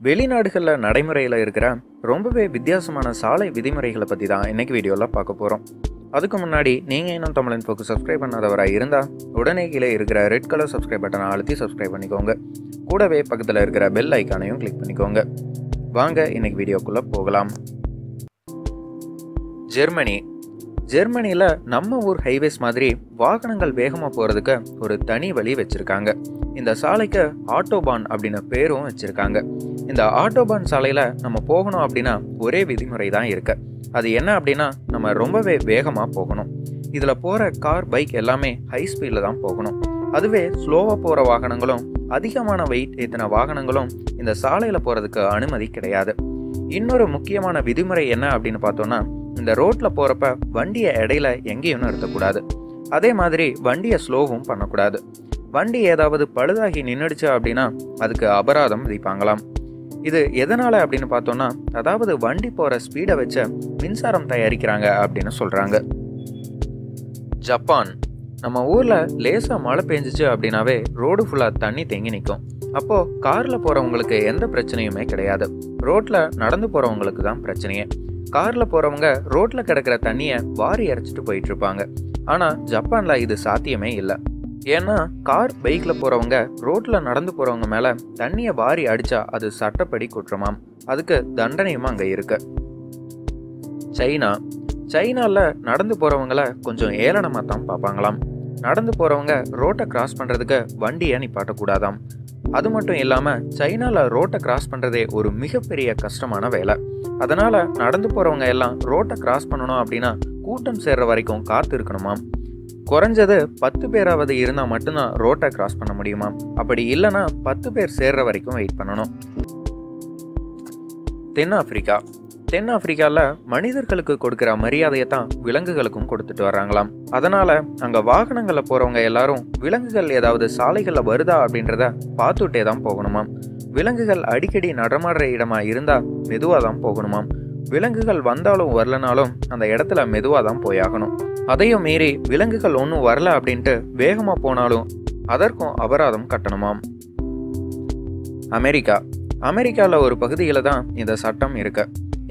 வெளிநாடுகளில் நடைமுறையில் இருக்கிற ரொம்பவே வித்தியாசமான சாலை விதிமுறைகளை பற்றி தான் இன்றைக்கி வீடியோவில் பார்க்க போகிறோம் அதுக்கு முன்னாடி நீங்கள் இன்னும் தமிழன் போக்கு சப்ஸ்கிரைப் பண்ணாதவராக இருந்தால் உடனே கீழே இருக்கிற ரெட் கலர் சப்ஸ்கிரைப் பட்டனை அழுத்தி சப்ஸ்கிரைப் பண்ணிக்கோங்க. கூடவே பக்கத்தில் இருக்கிற பெல் ஐக்கானையும் கிளிக் பண்ணிக்கோங்க. வாங்க இன்னைக்கு வீடியோக்குள்ளே போகலாம். ஜெர்மனி. ஜெர்மனியில் நம்ம ஊர் ஹைவேஸ் மாதிரி வாகனங்கள் வேகமாக போகிறதுக்கு ஒரு தனி வழி வச்சுருக்காங்க. இந்த சாலைக்கு ஆட்டோபான் அப்படின்னு பேரும் வச்சுருக்காங்க. இந்த ஆட்டோபான் சாலையில் நம்ம போகணும் அப்படின்னா ஒரே விதிமுறை தான் இருக்கு. அது என்ன அப்படின்னா நம்ம ரொம்பவே வேகமாக போகணும். இதில் போகிற கார் பைக் எல்லாமே ஹை ஸ்பீடில் தான் போகணும். அதுவே ஸ்லோவாக போகிற வாகனங்களும் அதிகமான வெயிட் ஏற்றின வாகனங்களும் இந்த சாலையில் போகிறதுக்கு அனுமதி கிடையாது. இன்னொரு முக்கியமான விதிமுறை என்ன அப்படின்னு பார்த்தோன்னா இந்த ரோட்டில் போகிறப்ப வண்டியை இடையில எங்கேயும் நிறுத்தக்கூடாது. அதே மாதிரி வண்டியை ஸ்லோவும் பண்ணக்கூடாது. வண்டி ஏதாவது பழுதாகி நின்றுடுச்சா அப்படின்னா அதுக்கு அபராதம் விதிப்பாங்களாம். இது எதனால் அப்படின்னு பார்த்தோன்னா அதாவது வண்டி போகிற ஸ்பீடை வச்ச மின்சாரம் தயாரிக்கிறாங்க அப்படின்னு சொல்கிறாங்க ஜப்பான். நம்ம ஊரில் லேசாக மழை பெஞ்சிச்சு அப்படின்னாவே ரோடு ஃபுல்லாக தண்ணி தேங்கி நிற்கும் அப்போது காரில் போகிறவங்களுக்கு எந்த பிரச்சனையுமே கிடையாது. ரோட்டில் நடந்து போகிறவங்களுக்கு தான் பிரச்சனையே. காரில் போகிறவங்க ரோட்டில் கிடக்கிற தண்ணியை வாரி இறைச்சிட்டு போயிட்டு இருப்பாங்க. ஆனால் ஜப்பானில் இது சாத்தியமே இல்லை. ஏன்னா கார் பைக்கில் போகிறவங்க ரோட்டில் நடந்து போகிறவங்க மேலே தண்ணியை வாரி அடித்தா அது சட்டப்படி குற்றமாம். அதுக்கு தண்டனையும் அங்கே இருக்கு. சைனா. சைனாவில் நடந்து போகிறவங்கள கொஞ்சம் ஏளனமாக தான் பார்ப்பாங்களாம். நடந்து போகிறவங்க ரோட்டை கிராஸ் பண்ணுறதுக்கு வண்டியை நிப்பாட்டக்கூடாதாம். அது மட்டும் இல்லாமல் சைனாவில் ரோட்டை கிராஸ் பண்ணுறதே ஒரு மிகப்பெரிய கஷ்டமான வேலை. அதனால் நடந்து போகிறவங்க எல்லாம் ரோட்டை கிராஸ் பண்ணணும் அப்படின்னா கூட்டம் சேர்ற வரைக்கும் காத்து இருக்கணுமாம் குறைஞ்சது பத்து பேராவது இருந்தால் மட்டும்தான் ரோட்டை கிராஸ் பண்ண முடியுமா? அப்படி இல்லைன்னா பத்து பேர் சேர்ற வரைக்கும் வெயிட் பண்ணணும். தென்னாப்பிரிக்கா. தென்னாப்பிரிக்காவில் மனிதர்களுக்கு கொடுக்குற மரியாதையை தான் விலங்குகளுக்கும் கொடுத்துட்டு வர்றாங்களாம். அதனால அங்கே வாகனங்களில் போகிறவங்க எல்லாரும் விலங்குகள் ஏதாவது சாலைகளில் வருதா அப்படின்றத பார்த்துட்டே தான் போகணுமாம். விலங்குகள் அடிக்கடி நடமாடுற இடமா இருந்தால் மெதுவாக தான் போகணுமாம். விலங்குகள் வந்தாலும் வரலனாலும் அந்த இடத்துல மெதுவாக தான் போயாகணும். அதையும் மீறி விலங்குகள் ஒன்றும் வரல அப்படின்ட்டு வேகமாக போனாலும் அதற்கும் அபராதம் கட்டணுமாம். அமெரிக்கா. அமெரிக்காவில் ஒரு பகுதியில் தான் இந்த சட்டம் இருக்கு.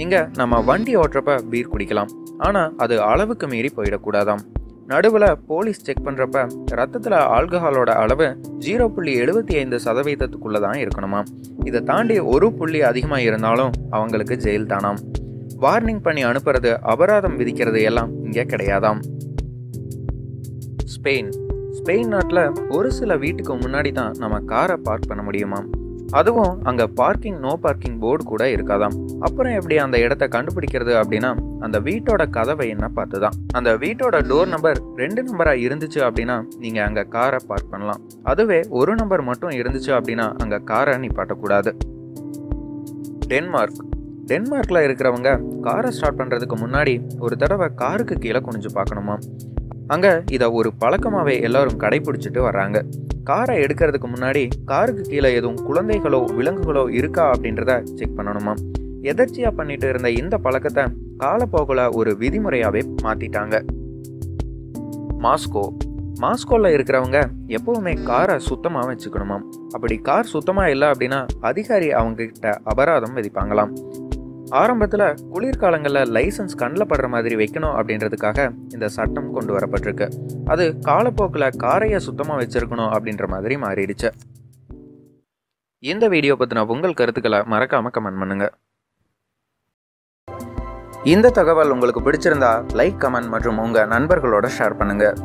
இங்கே நம்ம வண்டி ஓட்டுறப்ப பீர் குடிக்கலாம். ஆனால் அது அளவுக்கு மீறி போயிடக்கூடாதாம். நடுவில் போலீஸ் செக் பண்ணுறப்ப ரத்தத்தில் ஆல்கஹாலோட அளவு ஜீரோ புள்ளி எழுபத்தி ஐந்து சதவீதத்துக்குள்ளே தான் இருக்கணுமா இதை தாண்டி ஒரு புள்ளி அதிகமாக இருந்தாலும் அவங்களுக்கு ஜெயில் தானாம் வார்னிங் பண்ணி அனுப்புறது அபராதம் விதிக்கிறது எல்லாம் இங்கே கிடையாதாம். ஸ்பெயின். ஸ்பெயின் நாட்டில் ஒரு சில வீட்டுக்கு முன்னாடி தான் நம்ம காரை பார்க் பண்ண முடியுமாம். அதுவும் அங்கே பார்க்கிங் நோ பார்க்கிங் போர்டு கூட இருக்காதாம். அப்புறம் எப்படி அந்த இடத்த கண்டுபிடிக்கிறது அப்படின்னா அந்த வீட்டோட கதவை என்ன பார்த்து தான் அந்த வீட்டோட டோர் நம்பர் ரெண்டு நம்பராக இருந்துச்சு அப்படின்னா நீங்கள் அங்கே காரை பார்க் பண்ணலாம். அதுவே ஒரு நம்பர் மட்டும் இருந்துச்சு அப்படின்னா அங்கே காரை நிப்பாட்டக்கூடாது. டென்மார்க். டென்மார்க்கில் இருக்கிறவங்க காரை ஸ்டார்ட் பண்ணுறதுக்கு முன்னாடி ஒரு தடவை காருக்கு கீழே குனிஞ்சு பார்க்கணுமா? அங்கே இதை ஒரு பழக்கமாகவே எல்லாரும் கடைபிடிச்சிட்டு வர்றாங்க. காரை எடுக்கிறதுக்கு முன்னாடி காருக்கு கீழே எதுவும் குழந்தைகளோ விலங்குகளோ இருக்கா அப்படின்றத செக் பண்ணணுமா? எதர்ச்சியாக பண்ணிட்டு இருந்த இந்த பழக்கத்தை காலப்போக்கில் ஒரு விதிமுறையாகவே மாற்றிட்டாங்க மாஸ்கோ. மாஸ்கோவில் இருக்கிறவங்க எப்போவுமே காரை சுத்தமாக வச்சுக்கணுமாம். அப்படி கார் சுத்தமாக இல்லை அப்படின்னா அதிகாரி அவங்க கிட்ட அபராதம் விதிப்பாங்களாம். ஆரம்பத்தில் குளிர்காலங்களில் லைசன்ஸ் கண்ணில் படுற மாதிரி வைக்கணும் அப்படின்றதுக்காக இந்த சட்டம் கொண்டு வரப்பட்டிருக்கு. அது காலப்போக்கில் காரையை சுத்தமாக வச்சுருக்கணும் அப்படின்ற மாதிரி மாறிடுச்சு. இந்த வீடியோ பற்றின உங்கள் கருத்துக்களை மறக்காமல் கமெண்ட் பண்ணுங்கள் இந்த தகவல் உங்களுக்கு பிடிச்சிருந்தா லைக் கமெண்ட் மற்றும் உங்கள் நண்பர்களோட ஷேர் பண்ணுங்கள்